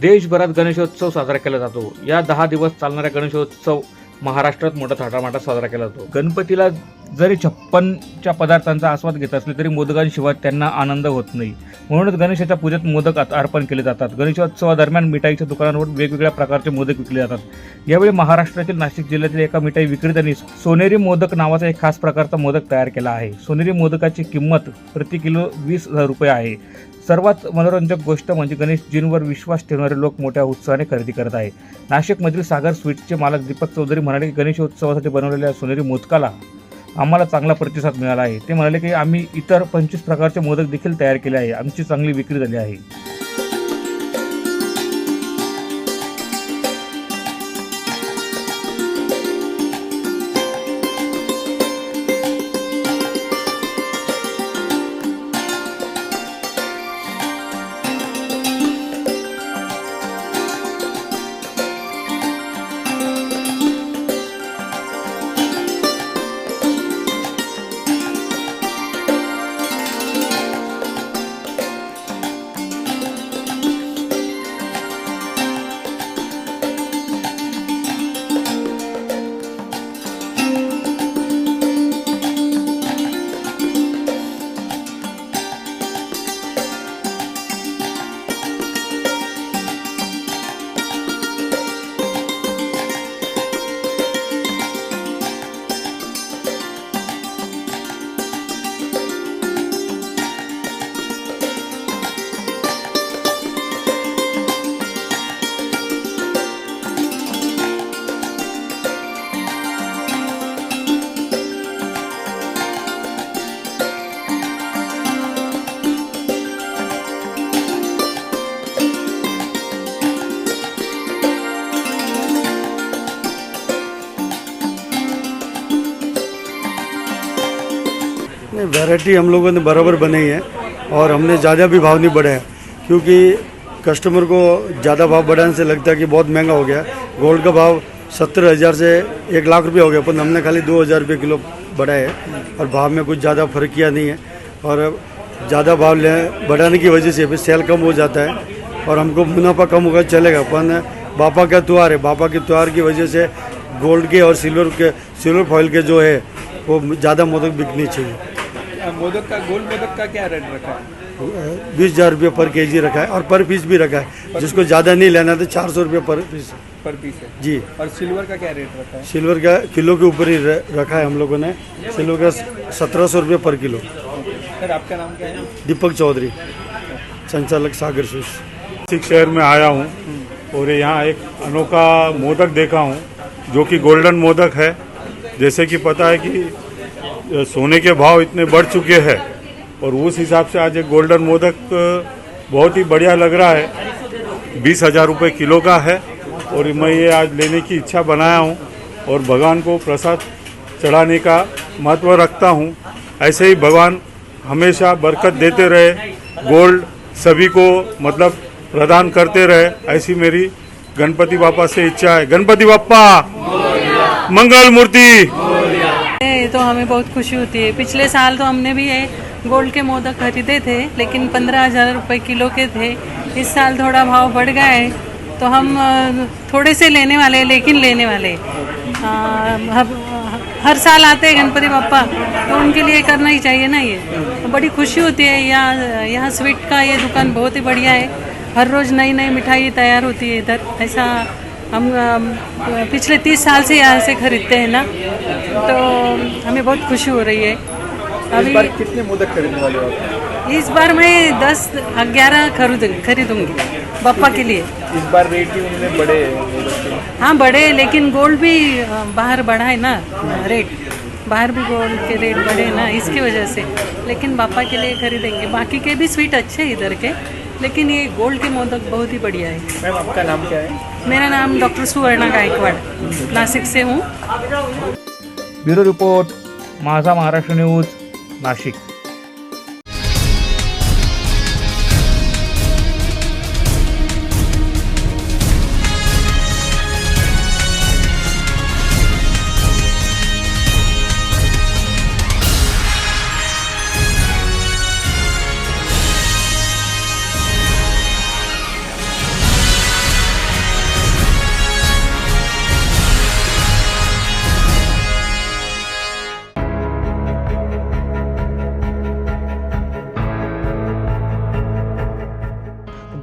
देशभरात गणेशोत्सव साजरा केला जातो. या दहा दिवस चालणाऱ्या गणेशोत्सव महाराष्ट्रात मोठा थाटामाटा साजरा केला जातो. गणपतीला जरी छप्पनच्या पदार्थांचा आस्वाद घेत असले तरी मोदकांशिवाय त्यांना आनंद होत नाही. म्हणूनच गणेशाच्या पूजेत मोदक अर्पण केले जातात. गणेशोत्सवादरम्यान मिठाईच्या दुकानांवर वेगवेगळ्या प्रकारचे मोदक विकले जातात. यावेळी महाराष्ट्रातील नाशिक जिल्ह्यातील एका मिठाई विक्रेत्यांनी सोनेरी मोदक नावाचा एक खास प्रकारचा मोदक तयार केला आहे. सोनेरी मोदकाची किंमत प्रति किलो वीस हजार रुपये आहे. सर्वात मनोरंजक गोष्ट म्हणजे गणेशजींवर विश्वास ठेवणारे लोक मोठ्या उत्साहाने खरेदी करत आहे नाशिकमधील सागर स्वीट्सचे मालक दीपक चौधरी म्हणाले की गणेशोत्सवासाठी बनवलेल्या सोनेरी मोदकाला आम्हाला चांगला प्रतिसाद मिळाला आहे. ते म्हणाले की आम्ही इतर पंचवीस प्रकारचे मोदक देखील तयार केले आहे. आमची चांगली विक्री झाली आहे. वैरायटी हम लोगों ने बराबर बनाई है और हमने ज़्यादा भी भाव नहीं बढ़ाया। क्योंकि कस्टमर को ज़्यादा भाव बढ़ाने से लगता है कि बहुत महँगा हो गया। गोल्ड का भाव सत्तर हज़ार से एक लाख रुपये हो गया, पर हमने खाली दो हज़ार रुपये किलो बढ़ाए है और भाव में कुछ ज़्यादा फ़र्क किया नहीं है। और ज़्यादा भाव ले बढ़ाने की वजह से भी सेल कम हो जाता है और हमको मुनाफा कम होगा चलेगा। पर बापा का त्यौहार है। बापा के त्यौहार की वजह से गोल्ड के और सिल्वर के, सिल्वर फॉइल के जो है, वो ज़्यादा मोदक बिकनी चाहिए। मोदक का गोल मोदक का क्या रेट रखा है? बीस हज़ार रुपये पर केजी रखा है और पर पीस भी रखा है। जिसको ज़्यादा नहीं लेना तो चार सौ रुपये पर पीस पर पीस है। जी। और सिल्वर का क्या रेट रखा है? सिल्वर का किलो के ऊपर ही रखा है हम लोगों ने। सिल्वर का सत्रह सौ रुपये पर किलो। सर आपका नाम क्या है? दीपक चौधरी। संचालक सागर स्वीट्स शहर में आया हूँ और यहाँ एक अनोखा मोदक देखा हूँ जो कि गोल्डन मोदक है। जैसे कि पता है कि सोने के भाव इतने बढ़ चुके हैं और उस हिसाब से आज एक गोल्डन मोदक बहुत ही बढ़िया लग रहा है। बीस हज़ार रुपये किलो का है और मैं ये आज लेने की इच्छा बनाया हूँ और भगवान को प्रसाद चढ़ाने का महत्व रखता हूँ। ऐसे ही भगवान हमेशा बरकत देते रहे, गोल्ड सभी को मतलब प्रदान करते रहे। ऐसी मेरी गणपति बापा से इच्छा है। गणपति बापा, मंगल मूर्ति। तो हमें बहुत खुशी होती है। पिछले साल तो हमने भी ये गोल्ड के मोदक खरीदे थे, लेकिन पंद्रह हज़ार रुपये किलो के थे। इस साल थोड़ा भाव बढ़ गया है तो हम थोड़े से लेने वाले हैं, लेकिन लेने वाले। हर- हर साल आते हैं गणपति बापा तो उनके लिए करना ही चाहिए ना ये। तो बड़ी खुशी होती है, यहाँ यहाँ स्वीट का ये दुकान बहुत ही बढ़िया है। हर रोज़ नई नई मिठाई तैयार होती है इधर, ऐसा हम पिछले तीस साल से यहाँ से खरीदते हैं ना तो हमें बहुत खुशी हो रही है। इस अभी बार कितने मोदक खरीदने वाले हो इस बार मैं दस ग्यारह खरीद खरीदूँगी पप्पा के लिए। इस बार रेट भी उन्होंने बड़े हैं हाँ बड़े हैं, लेकिन गोल्ड भी बाहर बढ़ा है ना रेट। बाहर भी गोल्ड के रेट बढ़े हैं ना इसकी वजह से। लेकिन पापा के लिए खरीदेंगे। बाकी के भी स्वीट अच्छे हैं इधर के लेकिन ये गोल्ड के मोदक बहुत ही बढ़िया है। मैम आपका नाम क्या है? मेरा नाम डॉक्टर सुवर्णा गायकवाड़. नासिक से हूँ. Bureau report Majha Maharashtra news Nashik.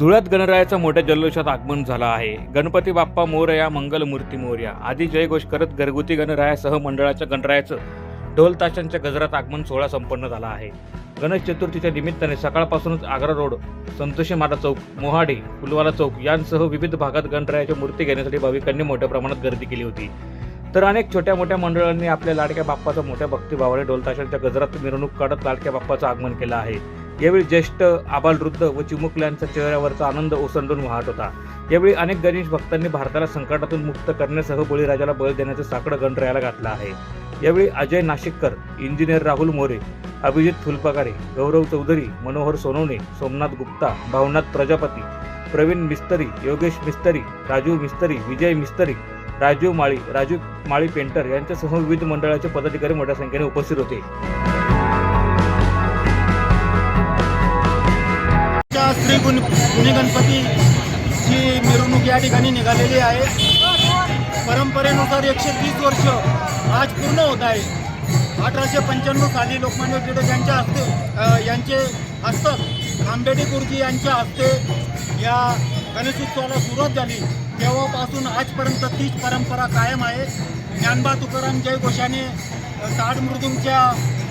धुळ्यात गणरायाचं मोठ्या जल्लोषात आगमन झालं आहे. गणपती बाप्पा मोरया मंगल मूर्ती मोरया आदी जयघोष करत घरगुती गणरायासह मंडळाच्या गणरायाचं ढोल ताशांच्या गजरात आगमन सोहळा संपन्न झाला आहे. गणेश चतुर्थीच्या निमित्ताने सकाळपासूनच आग्रा रोड संतोषी माता चौक मोहाडी फुलवाला चौक यांसह विविध भागात गणरायाच्या मूर्ती घेण्यासाठी भाविकांनी मोठ्या प्रमाणात गर्दी केली होती. तर अनेक छोट्या मोठ्या मंडळांनी आपल्या लाडक्या बाप्पाचा मोठ्या भक्तिभावाने ढोल ताशांच्या गजरात मिरवणूक काढत लाडक्या बाप्पाचं आगमन केलं आहे. यावेळी ज्येष्ठ आबालवृद्ध व चिमुकल्यांच्या चेहऱ्यावरचा आनंद ओसंडून वाहत होता. यावेळी अनेक गणेश भक्तांनी भारताला संकटातून मुक्त करण्यासह बळीराजाला बळ देण्याचं साकडं गणरायाला घातलं आहे. यावेळी अजय नाशिककर इंजिनियर राहुल मोरे अभिजित फुलपकारे गौरव चौधरी मनोहर सोनवणे सोमनाथ गुप्ता भावनाथ प्रजापती प्रवीण मिस्तरी योगेश मिस्तरी राजू मिस्तरी विजय मिस्तरी राजीव माळी राजू माळी पेंटर यांच्यासह विविध मंडळाचे पदाधिकारी मोठ्या संख्येने उपस्थित होते. आमच्या श्री गुण गुणी गणपतीची मिरवणूक या ठिकाणी निघालेली आहे. परंपरेनुसार एकशे तीस वर्ष आज पूर्ण होत आहे. अठराशे पंच्याण्णव साली लोकमान्य टिळक यांच्या हस्ते यांचे हस्तक आंबेडी गुरुजी यांच्या हस्ते या गणेशोत्सवाला सुरुवात झाली. तेव्हापासून आजपर्यंत तीच परंपरा कायम आहे. ज्ञानबा तुकाराम जय घोषाने ताड मृदुंगच्या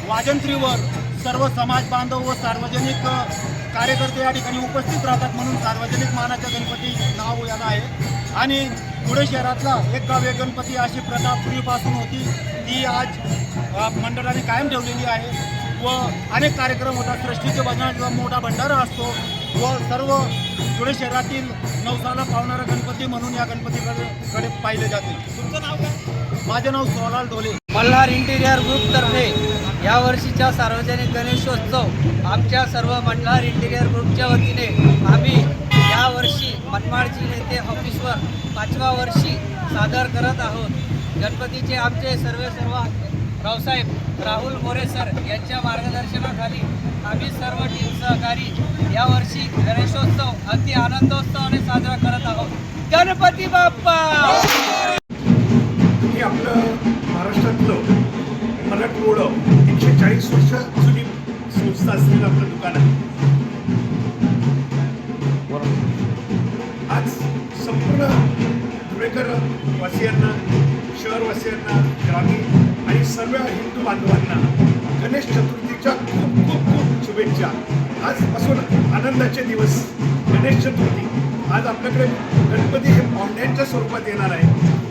वाजंत्रीवर सर्व समाज बांधव व सार्वजनिक कार्यकर्ते या ठिकाणी उपस्थित राहतात म्हणून सार्वजनिक मानाच्या गणपती नाव याला आहे. आणि पुणे शहरातला एक गाव एक गणपती अशी प्रथा पूर्वीपासून होती. ती आज मंडळाने कायम ठेवलेली आहे व अनेक कार्यक्रम होतात. सृष्टीचे भजनाचा मोठा भंडारा असतो व सर्व पुणे शहरातील नवसाला पावणारा गणपती म्हणून या गणपतीकडे कडे पाहिले जाते. तुमचं नाव काय? माझं नाव सोलाल ढोले. मल्हार इंटिरियर ग्रुपतर्फे या वर्षीचा सार्वजनिक गणेशोत्सव आमच्या सर्व मंडळार इंटिरियर ग्रुपच्या वतीने आम्ही यावर्षी मनमाडची नेते ऑफिसवर पाचव्या वर्षी सादर करत आहोत. गणपतीचे आमचे सर्व सर्व रावसाहेब राहुल मोरे सर यांच्या मार्गदर्शनाखाली आम्ही सर्व टीम सहकारी यावर्षी गणेशोत्सव अति आनंदोत्सवाने साजरा करत आहोत. गणपती बाप्पा! हे आपलं महाराष्ट्रातलं मराठमोळं बेचाळीस चाळीस वर्ष जुनी संस्था असलेलं आपलं दुकान आहे. आज संपूर्ण धुळेकर वासियांना शहरवासियांना ग्रामीण आणि सर्व हिंदू बांधवांना गणेश चतुर्थीच्या खूप खूप खूप शुभेच्छा. आजपासून आनंदाचे दिवस गणेश चतुर्थी. आज आपल्याकडे गणपती हे पाहुण्यांच्या स्वरूपात येणार आहे.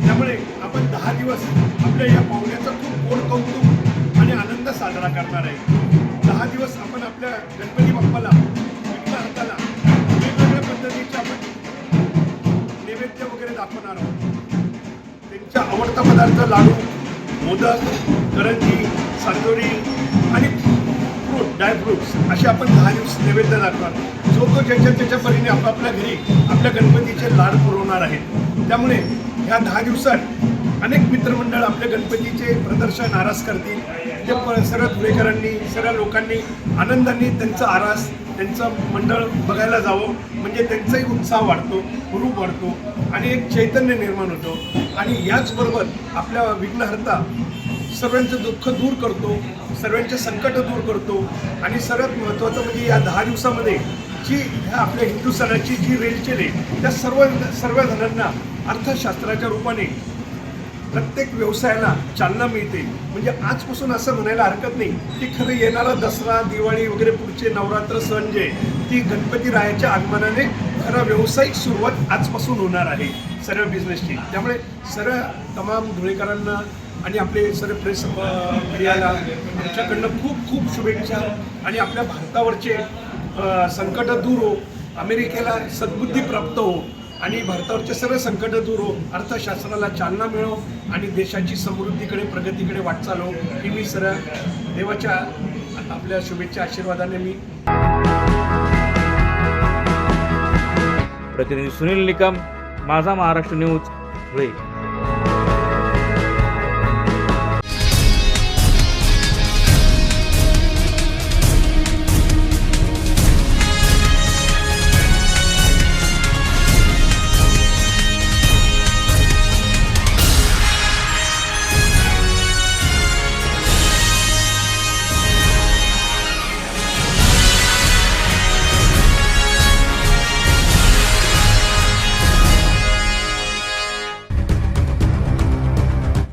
त्यामुळे आपण दहा दिवस आपल्या या पाहुण्याचा खूप गोड कौतुक साजरा करणार आहे. दहा दिवस आपण आपल्या गणपती बाप्पाला विघ्न हाताला वेगवेगळ्या पद्धतीचे आपण नैवेद्य वगैरे दाखवणार आहोत. त्यांच्या आवडता पदार्थ लाडू मोदक करंजी सांदोरी आणि फ्रूट ड्रायफ्रुट्स असे आपण दहा दिवस नैवेद्य दाखवणार जो तो ज्याच्या त्याच्या परीने आपापल्या घरी आपल्या गणपतीचे लाड पुरवणार आहेत. त्यामुळे ह्या दहा दिवसात अनेक मित्रमंडळ आपल्या गणपतीचे प्रदर्शन आरास करतील. ते प सर्व पुणेकरांनी सर्व लोकांनी आनंदाने त्यांचा आरास त्यांचं मंडळ बघायला जावं. म्हणजे त्यांचाही उत्साह वाढतो रूप वाढतो आणि एक चैतन्य निर्माण होतो. आणि याचबरोबर आपल्या विघ्नहर्ता सर्वांचं दुःख दूर करतो सर्वांचे संकट दूर करतो. आणि सर्वात महत्त्वाचं म्हणजे या दहा दिवसामध्ये जी ह्या आपल्या हिंदू सणाची जी रेलचेल आहे त्या सर्व सर्व जणांना अर्थशास्त्राच्या रूपाने प्रत्येक व्यवसायाला चालना मिळते. म्हणजे आजपासून असं म्हणायला हरकत नाही की खरं येणारा दसरा दिवाळी वगैरे पुढचे नवरात्र सण जे ती गणपती रायाच्या आगमनाने खरं व्यावसायिक सुरुवात आजपासून होणार आहे. सर्व बिझनेसची त्यामुळे सर्व तमाम धुळेकरांना आणि आपले सर्व प्रेस मीडियाला आमच्याकडनं खूप खूप शुभेच्छा. आणि आपल्या भारतावरचे संकट दूर हो. अमेरिकेला सद्बुद्धी प्राप्त हो. आणि भारतावरचे सर्व संकट दूर हो अर्थशास्त्राला चालना मिळो आणि देशाची समृद्धीकडे प्रगतीकडे वाटचाल हो ही मी सर देवाच्या आपल्या शुभेच्छा आशीर्वादाने मी प्रतिनिधी सुनील निकम माझा महाराष्ट्र न्यूज धुळे.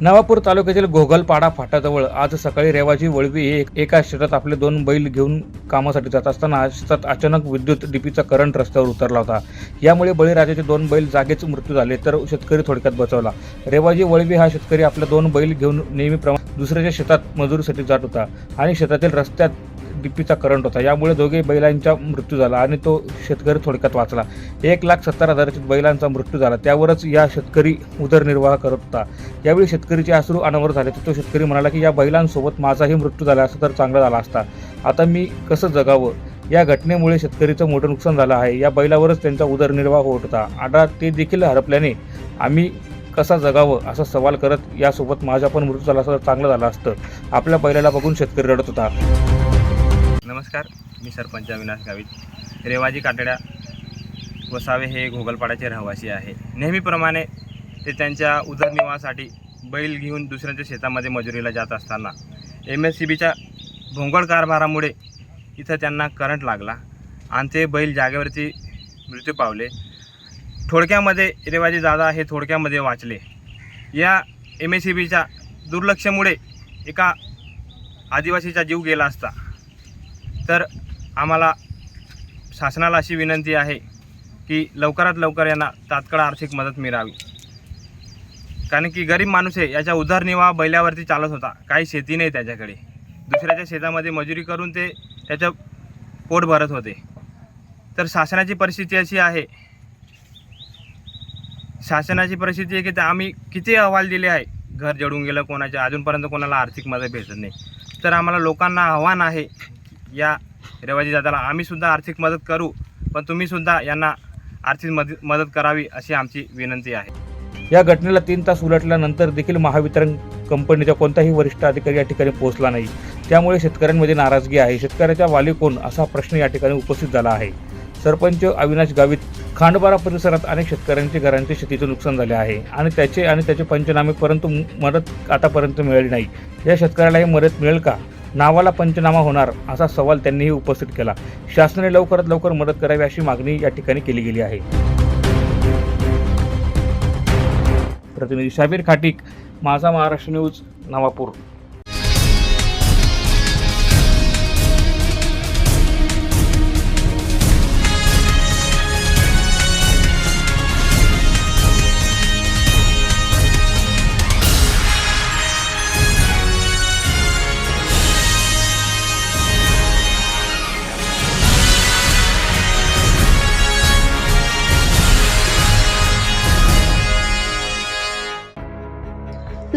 नवापूर तालुक्यातील घोगलपाडा फाटाजवळ आज सकाळी रेवाजी वळवी हे एका शेतात आपले दोन बैल घेऊन कामासाठी जात असताना शेतात अचानक विद्युत डीपीचा करंट रस्त्यावर उतरला होता. यामुळे बळीराजाचे दोन बैल जागेच मृत्यू झाले तर शेतकरी थोडक्यात बचावला. रेवाजी वळवी हा शेतकरी आपले दोन बैल घेऊन नेहमीप्रमाणे दुसऱ्याच्या शेतात मजुरीसाठी जात होता आणि शेतातील रस्त्यात डीपीचा करंट होता. यामुळे दोघे बैलांचा मृत्यू झाला आणि तो शेतकरी थोडक्यात वाचला. एक लाख सत्तर हजाराच्या बैलांचा मृत्यू झाला. त्यावरच या शेतकरी उदरनिर्वाह करत होता. यावेळी शेतकरीचे आसरू अनावर झाले. तर तो शेतकरी म्हणाला की या बैलांसोबत माझाही मृत्यू झाला असता तर चांगला झाला असता. आता मी कसं जगावं या घटनेमुळे शेतकरीचं मोठं नुकसान झालं आहे. या बैलावरच त्यांचा उदरनिर्वाह होत होता. आता ते देखील हरपल्याने आम्ही कसा जगावं असा सवाल करत यासोबत माझा पण मृत्यू झाला असता तर चांगलं झालं असतं. आपल्या बैलाला बघून शेतकरी रडत होता. नमस्कार मी सरपंच अविनाश गावित. रेवाजी काटड्या वसावे हे घोगलपाड्याचे रहिवासी आहे. नेहमीप्रमाणे ते त्यांच्या उदरनिर्वाहासाठी बैल घेऊन दुसऱ्यांच्या शेतामध्ये मजुरीला जात असताना एम एस सी बीच्या भोंगळ कारभारामुळे इथं त्यांना करंट लागला आणि ते बैल जागेवरती मृत्यू पावले. थोडक्यामध्ये रेवाजी दादा हे थोडक्यामध्ये वाचले. या एम एस सी बीच्या दुर्लक्षामुळे एका आदिवासीचा जीव गेला असता. तर आम्हाला शासनाला अशी विनंती आहे की लवकरात लवकर यांना तात्काळ आर्थिक मदत मिळावी. कारण की गरीब माणूस आहे याच्या उदरनिर्वाह बैलावरती चालत होता. काही शेती नाही त्याच्याकडे. दुसऱ्याच्या शेतामध्ये मजुरी करून ते त्याचं पोट भरत होते. तर शासनाची परिस्थिती अशी आहे. शासनाची परिस्थिती आहे की ते आम्ही किती अहवाल दिले आहे. घर जडून गेलं कोणाच्या अजूनपर्यंत कोणाला आर्थिक मदत भेटत नाही. तर आम्हाला लोकांना आव्हान आहे या रेवाजी दादाला आम्हीसुद्धा आर्थिक मदत करू पण तुम्हीसुद्धा यांना आर्थिक मदत मदत करावी अशी आमची विनंती आहे. या घटनेला तीन तास उलटल्यानंतर देखील महावितरण कंपनीचा कोणताही वरिष्ठ अधिकारी या ठिकाणी पोहोचला नाही. त्यामुळे शेतकऱ्यांमध्ये नाराजगी आहे. शेतकऱ्याच्या वाली कोण असा प्रश्न या ठिकाणी उपस्थित झाला आहे. सरपंच अविनाश गावित खांडबारा परिसरात अनेक शेतकऱ्यांचे घरांचे शेतीचे नुकसान झाले आहे आणि त्याचे आणि त्याचे पंचनामे परंतु मदत आतापर्यंत मिळाली नाही. या शेतकऱ्याला ही मदत मिळेल का? नावाला पंचनामा होणार असा सवाल त्यांनीही उपस्थित केला. शासनाने लवकरात लवकर मदत करावी अशी मागणी या ठिकाणी केली गेली आहे. प्रतिनिधी शाबीर खाटिक माझा महाराष्ट्र न्यूज नवापूर.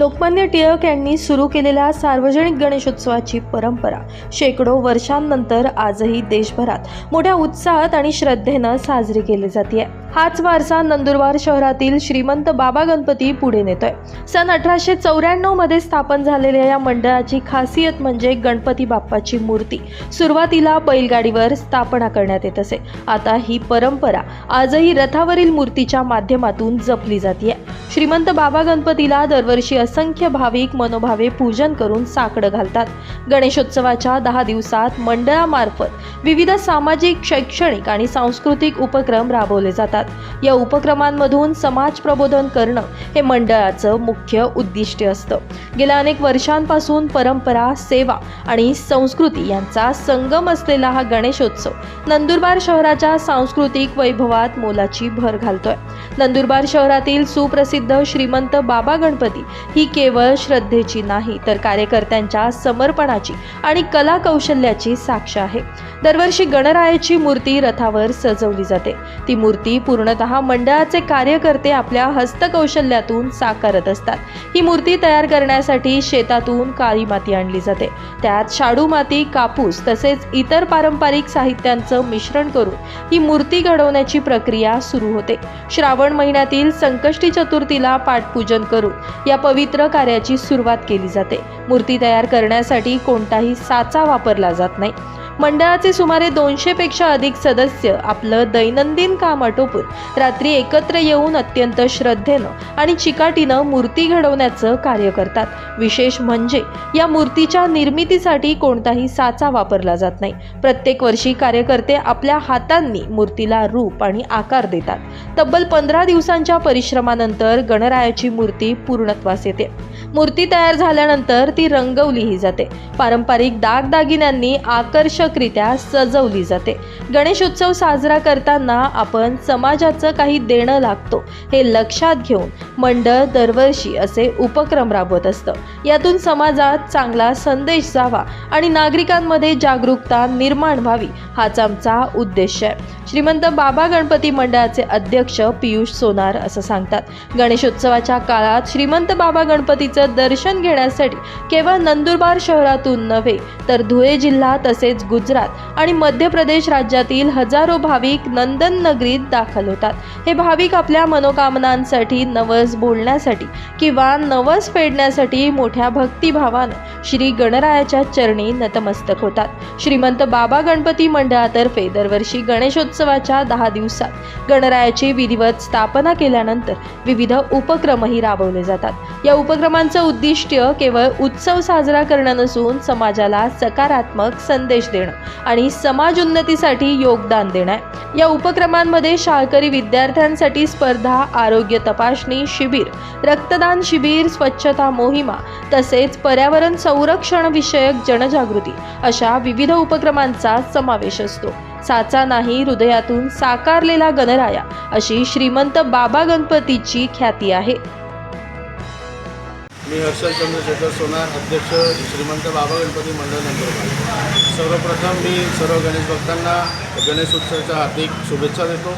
लोकमान्य टिळक यांनी सुरू केलेल्या सार्वजनिक गणेशोत्सवाची परंपरा शेकडो वर्षांनंतर आजही देशभरात मोठ्या उत्साहात आणि श्रद्धेनं साजरी केली जाते. हाच वारसा नंदुरबार शहरातील श्रीमंत बाबा गणपती पुढे नेतोय. सन अठराशे चौऱ्याण्णवमध्ये स्थापन झालेल्या या मंडळाची खासियत म्हणजे गणपती बाप्पाची मूर्ती. सुरुवातीला बैलगाडीवर स्थापना करण्यात येत असे. आता ही परंपरा आजही रथावरील मूर्तीच्या माध्यमातून जपली जाते. श्रीमंत बाबा गणपतीला दरवर्षी असंख्य भाविक मनोभावे पूजन करून साकडं घालतात. गणेशोत्सवाच्या दहा दिवसात मंडळामार्फत विविध सामाजिक शैक्षणिक आणि सांस्कृतिक उपक्रम राबवले जातात. या उपक्रमांमधून समाज प्रबोधन करणं हे मंडळाचं मुख्य उद्दिष्ट असतं. गेल्या अनेक वर्षांपासून परंपरा सेवा आणि संस्कृती यांचा संगम असलेला हा गणेशोत्सव नंदुरबार शहराच्या सांस्कृतिक वैभवात मोलाची भर घालतोय. नंदुरबार शहरातील सुप्रसिद्ध श्रीमंत बाबा गणपती ही केवळ श्रद्धेची नाही तर कार्यकर्त्यांच्या समर्पणाची आणि कला कौशल्याची साक्ष आहे. दरवर्षी गणरायाची मूर्ती रथावर सजवली जाते. ती मूर्ती पूर्णतः मंडळाचे कार्यकर्ते आपल्या हस्तकौशल्यातून साकारत असतात. ही मूर्ती तयार करण्यासाठी शेतातून काळी माती आणली जाते. त्यात शाडू माती कापूस तसेच इतर पारंपरिक साहित्यांचं मिश्रण करून ही मूर्ती घडवण्याची प्रक्रिया सुरू होते. श्रावण महिन्यातील संकष्टी चतुर्थीला पाठपूजन करून या पवित्र कार्याची सुरुवात केली जाते. मूर्ती तयार करण्यासाठी कोणताही साचा वापरला जात नाही. मंडळाचे सुमारे दोनशेपेक्षा अधिक सदस्य आपलं दैनंदिन काम आटोपून रात्री एकत्र येऊन अत्यंत श्रद्धेनं आणि चिकाटीनं मूर्ती घडवण्याचं कार्य करतात. विशेष म्हणजे या मूर्तीच्या निर्मितीसाठी कोणताही साचा वापरला जात नाही. प्रत्येक वर्षी कार्यकर्ते आपल्या हातांनी मूर्तीला रूप आणि आकार देतात. तब्बल पंधरा दिवसांच्या परिश्रमानंतर गणरायाची मूर्ती पूर्णत्वास येते. मूर्ती तयार झाल्यानंतर ती रंगवलीही जाते. पारंपरिक दागदागिन्यांनी आकर्षक आकर्षकरित्या सजवली जाते. गणेशोत्सव साजरा करताना आपण समाजाचं काही देणं लागतो हे लक्षात घेऊन मंडळ दरवर्षी असे उपक्रम राबवत असतं. यातून समाजात चांगला संदेश जावा आणि नागरिकांमध्ये जागरूकता निर्माण व्हावी हाच आमचा उद्देश आहे. श्रीमंत बाबा गणपती मंडळाचे अध्यक्ष पियुष सोनार असं सांगतात. गणेशोत्सवाच्या काळात श्रीमंत बाबा गणपतीचं दर्शन घेण्यासाठी केवळ नंदुरबार शहरातून नव्हे तर धुळे जिल्हा तसेच गुजरात आणि मध्य प्रदेश राज्यातील हजारो भाविक नंदन नगरीत दाखल होतात. हे भाविक आपल्या मनोकामनांसाठी नवस बोलण्यासाठी किंवा नवस फेडण्यासाठी मोठ्या भक्तिभावानं श्री गणरायाच्या चरणी नतमस्तक होतात. श्रीमंत बाबा गणपती मंडळातर्फे दरवर्षी गणेशोत्सवाच्या दहा दिवसात गणरायाची विधिवत स्थापना केल्यानंतर विविध उपक्रमही राबवले जातात. या उपक्रमांचं उद्दिष्ट केवळ उत्सव साजरा करणं नसून समाजाला सकारात्मक संदेश देणं आणि समाज उन्नतीसाठी योगदान देणं आहे. या उपक्रमांमध्ये शाळकरी विद्यार्थ्यांसाठी स्पर्धा आरोग्य तपासणी शिबिर रक्तदान शिबिर स्वच्छता मोहिमा तसेच पर्यावरण संरक्षण विषयक जनजागृती अशा विविध उपक्रमांचा समावेश असतो. साचा नाही हृदयातून साकारलेला गणराया अशी श्रीमंत बाबा गणपतीची ख्याती आहे. मी हर्षल चंद्रशेखर सोनार अध्यक्ष श्रीमंत बाबा गणपती मंडळ नंदुरबार सर्वप्रथम मी सर्व गणेश भक्तांना गणेश उत्सवाच्या हार्दिक शुभेच्छा देतो.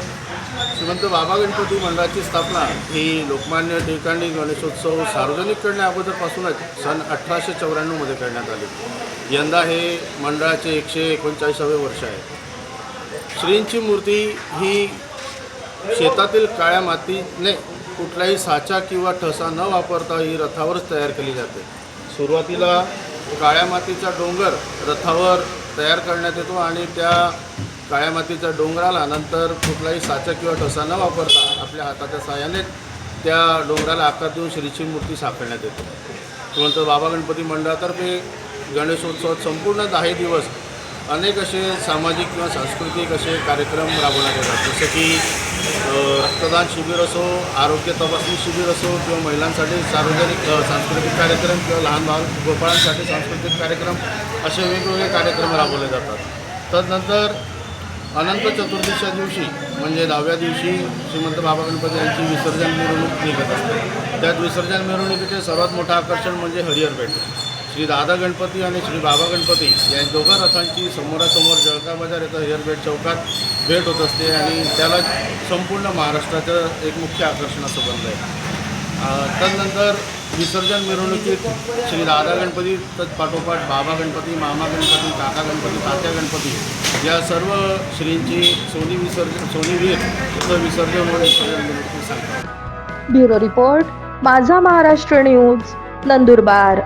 श्रीमंत बाबा गणपती मंडळाची स्थापना ही लोकमान्य टिळकांनी गणेशोत्सव सार्वजनिक करण्या अगोदरपासूनच सन अठराशे चौऱ्याण्णवमध्ये करण्यात आली. यंदा हे मंडळाचे एकशे एकोणचाळीसावे वर्ष आहे. श्रींची मूर्ती ही शेतातील काळ्या मातीने कुठलाही साचा किंवा ठसा न वापरता ही रथावरच तयार केली जाते. सुरुवातीला काळ्या मातीचा डोंगर रथावर तयार करण्यात येतो आणि त्या काळ्या मातीच्या डोंगराला नंतर कुठलाही साचा किंवा ठसा न वापरता आपल्या हाताच्या साहाय्याने त्या डोंगराला आकार देऊन श्रीची मूर्ती साकारण्यात येते. त्यानंतर बाबा गणपती मंडळातर्फे गणेशोत्सवात संपूर्ण दहा दिवस अनेक असे सामाजिक किंवा सांस्कृतिक असे कार्यक्रम राबवण्यात येतात. जसे की रक्तदान शिबिर असो आरोग्य तपासणी शिबिर असो किंवा महिलांसाठी सार्वजनिक सांस्कृतिक कार्यक्रम किंवा लहान लहान गोपाळांसाठी सांस्कृतिक कार्यक्रम असे वेगवेगळे कार्यक्रम राबवले जातात. तदनंतर अनंत चतुर्दशीच्या दिवशी म्हणजे दहाव्या दिवशी श्रीमंत बाबा गणपती यांची विसर्जन मिरवणूक निघत असते. त्यात विसर्जन मिरवणुकीचे सर्वात मोठं आकर्षण म्हणजे हरिहर पेठ. श्री दादा गणपती आणि श्री बाबा गणपती या दोघा रथांची समोरासमोर जळका बाजार येथं हेअरबेट भेट चौकात भेट होत असते आणि त्याला संपूर्ण महाराष्ट्राचं एक मुख्य आकर्षण असं बनलं आहे त्यानंतर विसर्जन मिरवणुकीत श्री दादा गणपती तत्पाठोपाठ बाबा गणपती मामा गणपती काका गणपती तात्या गणपती या सर्व श्रींची सोनी विसर्जन सोनीवीर विसर्जन म्हणून विसर्जन मिरवणुकी सांगतात bureau report Majha Maharashtra news Nandurbar.